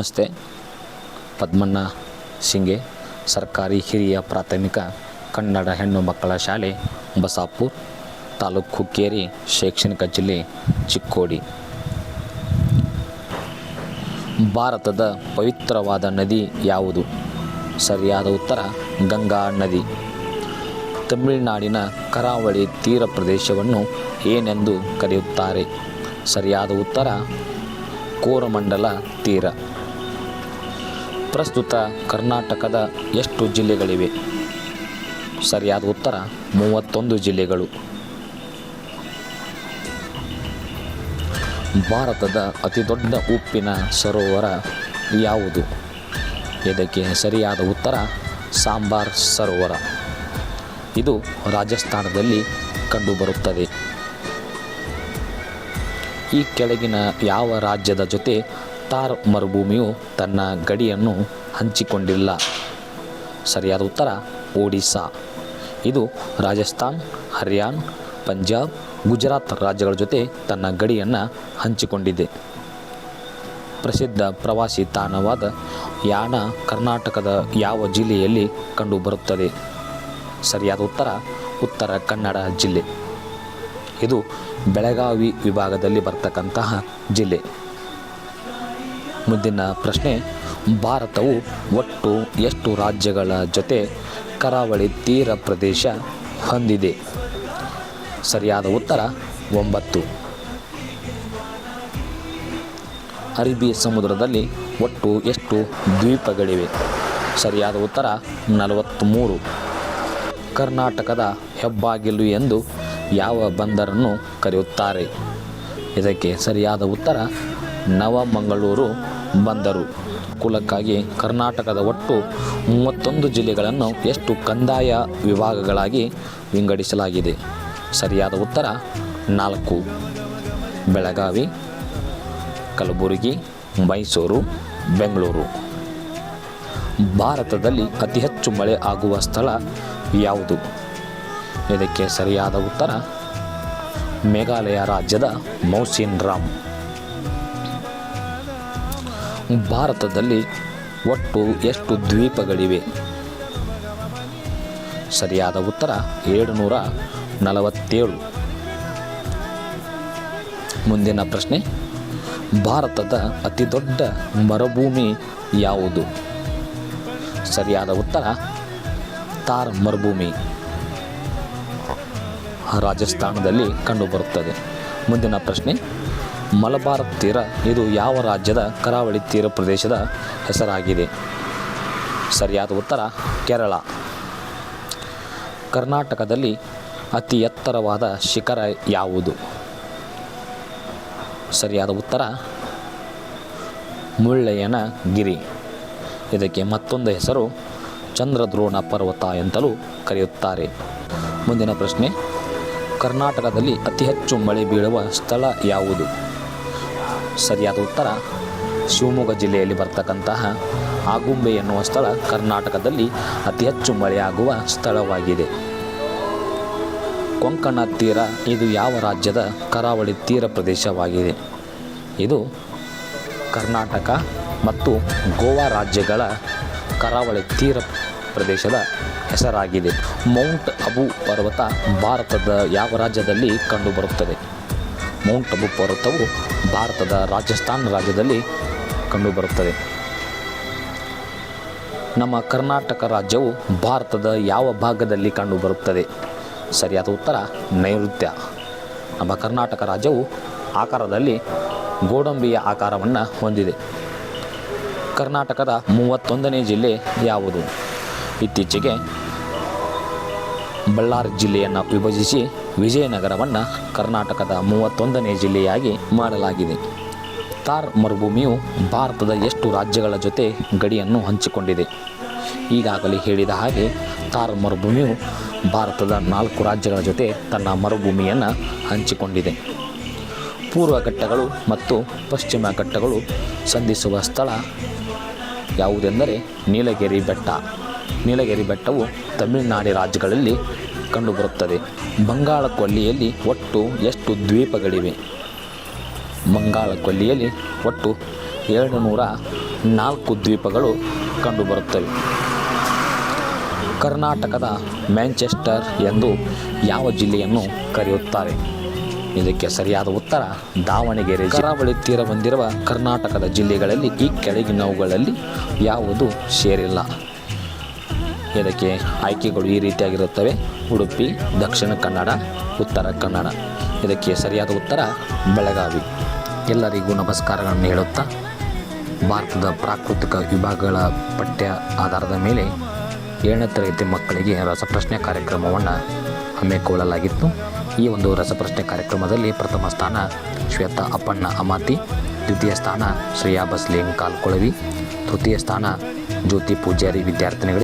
ನಮಸ್ತೆ. ಪದ್ಮಣ್ಣ ಸಿಂಗೆ, ಸರ್ಕಾರಿ ಹಿರಿಯ ಪ್ರಾಥಮಿಕ ಕನ್ನಡ ಹೆಣ್ಣು ಮಕ್ಕಳ ಶಾಲೆ, ಬಸಾಪುರ್ ತಾಲೂಕು ಹುಕ್ಕೇರಿ, ಶೈಕ್ಷಣಿಕ ಜಿಲ್ಲೆ ಚಿಕ್ಕೋಡಿ. ಭಾರತದ ಪವಿತ್ರವಾದ ನದಿ ಯಾವುದು? ಸರಿಯಾದ ಉತ್ತರ, ಗಂಗಾ ನದಿ. ತಮಿಳುನಾಡಿನ ಕರಾವಳಿ ತೀರ ಪ್ರದೇಶವನ್ನು ಏನೆಂದು ಕರೆಯುತ್ತಾರೆ? ಸರಿಯಾದ ಉತ್ತರ, ಕೋರಮಂಡಲ ತೀರ. ಪ್ರಸ್ತುತ ಕರ್ನಾಟಕದ ಎಷ್ಟು ಜಿಲ್ಲೆಗಳಿವೆ? ಸರಿಯಾದ ಉತ್ತರ, ಮೂವತ್ತೊಂದು ಜಿಲ್ಲೆಗಳು. ಭಾರತದ ಅತಿದೊಡ್ಡ ಉಪ್ಪಿನ ಸರೋವರ ಯಾವುದು? ಇದಕ್ಕೆ ಸರಿಯಾದ ಉತ್ತರ, ಸಾಂಬಾರ್ ಸರೋವರ. ಇದು ರಾಜಸ್ಥಾನದಲ್ಲಿ ಕಂಡುಬರುತ್ತದೆ. ಈ ಕೆಳಗಿನ ಯಾವ ರಾಜ್ಯದ ಜೊತೆ ತಾರ್ ಮರುಭೂಮಿಯು ತನ್ನ ಗಡಿಯನ್ನು ಹಂಚಿಕೊಂಡಿಲ್ಲ. ಸರಿಯಾದ ಉತ್ತರ, ಒಡಿಸ್ಸಾ. ಇದು ರಾಜಸ್ಥಾನ್, ಹರಿಯಾಣ, ಪಂಜಾಬ್, ಗುಜರಾತ್ ರಾಜ್ಯಗಳ ಜೊತೆ ತನ್ನ ಗಡಿಯನ್ನು ಹಂಚಿಕೊಂಡಿದೆ. ಪ್ರಸಿದ್ಧ ಪ್ರವಾಸಿ ತಾಣವಾದ ಯಾಣ ಕರ್ನಾಟಕದ ಯಾವ ಜಿಲ್ಲೆಯಲ್ಲಿ ಕಂಡುಬರುತ್ತದೆ? ಸರಿಯಾದ ಉತ್ತರ ಉತ್ತರ ಕನ್ನಡ ಜಿಲ್ಲೆ. ಇದು ಬೆಳಗಾವಿ ವಿಭಾಗದಲ್ಲಿ ಬರ್ತಕ್ಕಂತಹ ಜಿಲ್ಲೆ. ಮುಂದಿನ ಪ್ರಶ್ನೆ, ಭಾರತವು ಒಟ್ಟು ಎಷ್ಟು ರಾಜ್ಯಗಳ ಜೊತೆ ಕರಾವಳಿ ತೀರ ಪ್ರದೇಶ ಹೊಂದಿದೆ? ಸರಿಯಾದ ಉತ್ತರ, ಒಂಬತ್ತು. ಅರಬ್ಬಿ ಸಮುದ್ರದಲ್ಲಿ ಒಟ್ಟು ಎಷ್ಟು ದ್ವೀಪಗಳಿವೆ? ಸರಿಯಾದ ಉತ್ತರ ನಲವತ್ತ್ಮೂರು ಕರ್ನಾಟಕದ ಹೆಬ್ಬಾಗಿಲು ಎಂದು ಯಾವ ಬಂದರನ್ನು ಕರೆಯುತ್ತಾರೆ? ಇದಕ್ಕೆ ಸರಿಯಾದ ಉತ್ತರ, ನವಮಂಗಳೂರು ಬಂದರು. ಕುಲಕ್ಕಾಗಿ ಕರ್ನಾಟಕದ ಒಟ್ಟು ಮೂವತ್ತೊಂದು ಜಿಲ್ಲೆಗಳನ್ನು ಎಷ್ಟು ಕಂದಾಯ ವಿಭಾಗಗಳಾಗಿ ವಿಂಗಡಿಸಲಾಗಿದೆ? ಸರಿಯಾದ ಉತ್ತರ, ನಾಲ್ಕು. ಬೆಳಗಾವಿ, ಕಲಬುರಗಿ, ಮೈಸೂರು, ಬೆಂಗಳೂರು. ಭಾರತದಲ್ಲಿ ಅತಿ ಹೆಚ್ಚು ಮಳೆ ಆಗುವ ಸ್ಥಳ ಯಾವುದು? ಇದಕ್ಕೆ ಸರಿಯಾದ ಉತ್ತರ, ಮೇಘಾಲಯ ರಾಜ್ಯದ ಮೌಸಿನ್ ರಾಮ್ ಭಾರತದಲ್ಲಿ ಒಟ್ಟು ಎಷ್ಟು ದ್ವೀಪಗಳಿವೆ? ಸರಿಯಾದ ಉತ್ತರ ಏಳುನೂರ ನಲವತ್ತೇಳು. ಮುಂದಿನ ಪ್ರಶ್ನೆ, ಭಾರತದ ಅತಿ ದೊಡ್ಡ ಮರುಭೂಮಿ ಯಾವುದು? ಸರಿಯಾದ ಉತ್ತರ, ತಾರ್ ಮರುಭೂಮಿ. ರಾಜಸ್ಥಾನದಲ್ಲಿ ಕಂಡುಬರುತ್ತದೆ. ಮುಂದಿನ ಪ್ರಶ್ನೆ ಮಲಬಾರ್ ತೀರ. ಇದು ಯಾವ ರಾಜ್ಯದ ಕರಾವಳಿ ತೀರ ಪ್ರದೇಶದ ಹೆಸರಾಗಿದೆ? ಸರಿಯಾದ ಉತ್ತರ, ಕೇರಳ. ಕರ್ನಾಟಕದಲ್ಲಿ ಅತಿ ಎತ್ತರವಾದ ಶಿಖರ ಯಾವುದು? ಸರಿಯಾದ ಉತ್ತರ ಮುಳ್ಳಯ್ಯನ ಗಿರಿ ಇದಕ್ಕೆ ಮತ್ತೊಂದು ಹೆಸರು ಚಂದ್ರದ್ರೋಣ ಪರ್ವತ ಎಂತಲೂ ಕರೆಯುತ್ತಾರೆ. ಮುಂದಿನ ಪ್ರಶ್ನೆ, ಕರ್ನಾಟಕದಲ್ಲಿ ಅತಿ ಹೆಚ್ಚು ಮಳೆ ಬೀಳುವ ಸ್ಥಳ ಯಾವುದು? ಸರಿಯಾದ ಉತ್ತರ. ಶಿವಮೊಗ್ಗ ಜಿಲ್ಲೆಯಲ್ಲಿ ಬರ್ತಕ್ಕಂತಹ ಆಗುಂಬೆ ಎನ್ನುವ ಸ್ಥಳ ಕರ್ನಾಟಕದಲ್ಲಿ ಅತಿ ಹೆಚ್ಚು ಮಳೆಯಾಗುವ ಸ್ಥಳವಾಗಿದೆ. ಕೊಂಕಣ ತೀರ ಇದು ಯಾವ ರಾಜ್ಯದ ಕರಾವಳಿ ತೀರ ಪ್ರದೇಶವಾಗಿದೆ? ಇದು ಕರ್ನಾಟಕ ಮತ್ತು ಗೋವಾ ರಾಜ್ಯಗಳ ಕರಾವಳಿ ತೀರ ಪ್ರದೇಶದ ಹೆಸರಾಗಿದೆ. ಮೌಂಟ್ ಅಬು ಪರ್ವತ ಭಾರತದ ಯಾವ ರಾಜ್ಯದಲ್ಲಿ ಕಂಡುಬರುತ್ತದೆ? ಮೌಂಟ್ ಅಬು ಪರ್ವತವು ಭಾರತದ ರಾಜಸ್ಥಾನ ರಾಜ್ಯದಲ್ಲಿ ಕಂಡುಬರುತ್ತದೆ. ನಮ್ಮ ಕರ್ನಾಟಕ ರಾಜ್ಯವು ಭಾರತದ ಯಾವ ಭಾಗದಲ್ಲಿ ಕಂಡುಬರುತ್ತದೆ? ಸರಿಯಾದ ಉತ್ತರ, ನೈಋತ್ಯ. ನಮ್ಮ ಕರ್ನಾಟಕ ರಾಜ್ಯವು ಆಕಾರದಲ್ಲಿ ಗೋಡಂಬಿಯ ಆಕಾರವನ್ನು ಹೊಂದಿದೆ. ಕರ್ನಾಟಕದ ಮೂವತ್ತೊಂದನೇ ಜಿಲ್ಲೆ ಯಾವುದು? ಇತ್ತೀಚೆಗೆ ಬಳ್ಳಾರಿ ಜಿಲ್ಲೆಯನ್ನು ವಿಭಜಿಸಿ ವಿಜಯನಗರವನ್ನು ಕರ್ನಾಟಕದ ಮೂವತ್ತೊಂದನೇ ಜಿಲ್ಲೆಯಾಗಿ ಮಾಡಲಾಗಿದೆ. ತಾರ್ ಮರುಭೂಮಿಯು ಭಾರತದ ಎಷ್ಟು ರಾಜ್ಯಗಳ ಜೊತೆ ಗಡಿಯನ್ನು ಹಂಚಿಕೊಂಡಿದೆ. ಈಗಾಗಲೇ ಹೇಳಿದ ಹಾಗೆ ತಾರ್ ಮರುಭೂಮಿಯು ಭಾರತದ ನಾಲ್ಕು ರಾಜ್ಯಗಳ ಜೊತೆ ತನ್ನ ಮರುಭೂಮಿಯನ್ನು ಹಂಚಿಕೊಂಡಿದೆ. ಪೂರ್ವ ಘಟ್ಟಗಳು ಮತ್ತು ಪಶ್ಚಿಮ ಘಟ್ಟಗಳು ಸಂಧಿಸುವ ಸ್ಥಳ ಯಾವುದೆಂದರೆ ನೀಲಗಿರಿ ಬೆಟ್ಟ. ನೀಲಗಿರಿ ಬೆಟ್ಟವು ತಮಿಳುನಾಡು ರಾಜ್ಯಗಳಲ್ಲಿ ಕಂಡುಬರುತ್ತದೆ ಬಂಗಾಳ ಕೊಲ್ಲಿಯಲ್ಲಿ ಒಟ್ಟು ಎಷ್ಟು ದ್ವೀಪಗಳಿವೆ? ಬಂಗಾಳ ಕೊಲ್ಲಿಯಲ್ಲಿ ಒಟ್ಟು ಎರಡು ನೂರ ನಾಲ್ಕು ದ್ವೀಪಗಳು ಕಂಡುಬರುತ್ತವೆ ಕರ್ನಾಟಕದ ಮ್ಯಾಂಚೆಸ್ಟರ್ ಎಂದು ಯಾವ ಜಿಲ್ಲೆಯನ್ನು ಕರೆಯುತ್ತಾರೆ? ಇದಕ್ಕೆ ಸರಿಯಾದ ಉತ್ತರ ದಾವಣಗೆರೆ ಕರಾವಳಿ ತೀರ ಹೊಂದಿರುವ ಕರ್ನಾಟಕದ ಜಿಲ್ಲೆಗಳಲ್ಲಿ ಈ ಕೆಳಗಿನವುಗಳಲ್ಲಿ ಯಾವುದು ಸೇರಿಲ್ಲ. ಇದಕ್ಕೆ ಆಯ್ಕೆಗಳು ಈ ರೀತಿಯಾಗಿರುತ್ತವೆ. ಉಡುಪಿ, ದಕ್ಷಿಣ ಕನ್ನಡ, ಉತ್ತರ ಕನ್ನಡ. ಇದಕ್ಕೆ ಸರಿಯಾದ ಉತ್ತರ ಬೆಳಗಾವಿ. ಎಲ್ಲರಿಗೂ ನಮಸ್ಕಾರಗಳನ್ನು ಹೇಳುತ್ತಾ, ಭಾರತದ ಪ್ರಾಕೃತಿಕ ವಿಭಾಗಗಳ ಪಠ್ಯ ಆಧಾರದ ಮೇಲೆ ಏಳನೇ ತರಗತಿ ಮಕ್ಕಳಿಗೆ ರಸಪ್ರಶ್ನೆ ಕಾರ್ಯಕ್ರಮವನ್ನು ಹಮ್ಮಿಕೊಳ್ಳಲಾಗಿತ್ತು. ಈ ಒಂದು ರಸಪ್ರಶ್ನೆ ಕಾರ್ಯಕ್ರಮದಲ್ಲಿ ಪ್ರಥಮ ಸ್ಥಾನ ಶ್ವೇತಾ ಅಪ್ಪಣ್ಣ ಅಮಾತಿ, ದ್ವಿತೀಯ ಸ್ಥಾನ ಶ್ರೇಯಾ ಬಸ್ಲಿಂಗ್ ಕಾಲ್ಕೊಳವಿ, ತೃತೀಯ ಸ್ಥಾನ ಜ್ಯೋತಿ ಪೂಜಾರಿ ವಿದ್ಯಾರ್ಥಿನಿಗಳು